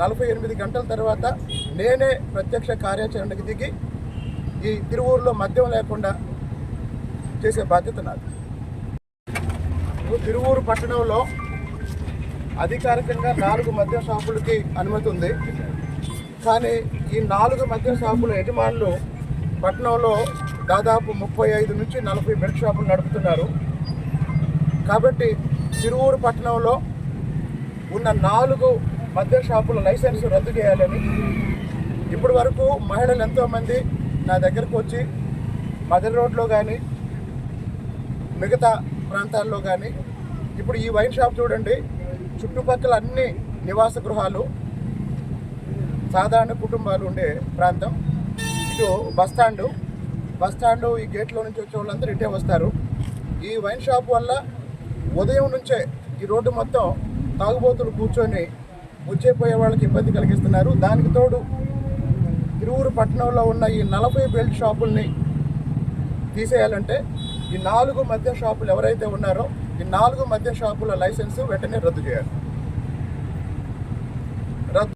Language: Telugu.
నలభై ఎనిమిది గంటల తర్వాత నేనే ప్రత్యక్ష కార్యాచరణకు దిగి ఈ తిరువూరులో మద్యం లేకుండా చేసే బాధ్యత నాది. తిరువూరు పట్టణంలో అధికారికంగా నాలుగు మద్యం షాపులకి అనుమతి ఉంది. కానీ ఈ నాలుగు మద్యం షాపుల యజమానులు పట్టణంలో దాదాపు ముప్పై ఐదు నుంచి నలభై బెల్ట్ షాపులు నడుపుతున్నారు. కాబట్టి తిరువూరు పట్టణంలో ఉన్న నాలుగు మద్య షాపుల లైసెన్స్ రద్దు చేయాలని ఇప్పటి వరకు మహిళలు ఎంతోమంది నా దగ్గరకు వచ్చి మదర్ రోడ్లో కానీ మిగతా ప్రాంతాల్లో కానీ ఇప్పుడు ఈ వైన్ షాప్ చూడండి చుట్టుపక్కల అన్ని నివాస గృహాలు సాధారణ కుటుంబాలు ఉండే ప్రాంతం. ఇటు బస్ స్టాండ్ బస్ స్టాండ్ ఈ గేట్లో నుంచి వచ్చే వాళ్ళందరూ ఇటే వస్తారు. ఈ వైన్ షాప్ వల్ల ఉదయం నుంచే ఈ రోడ్డు మొత్తం తాగుబోతులు కూర్చొని వచ్చేపోయే వాళ్ళకి ఇబ్బంది కలిగిస్తున్నారు. దానికి తోడు తిరువురు పట్టణంలో ఉన్న ఈ నలభై బెల్ట్ షాపుల్ని తీసేయాలంటే ఈ నాలుగు మద్య షాపులు ఎవరైతే ఉన్నారో ఈ నాలుగు మద్య షాపుల లైసెన్స్ వెంటనే రద్దు చేయాలి. రద్దు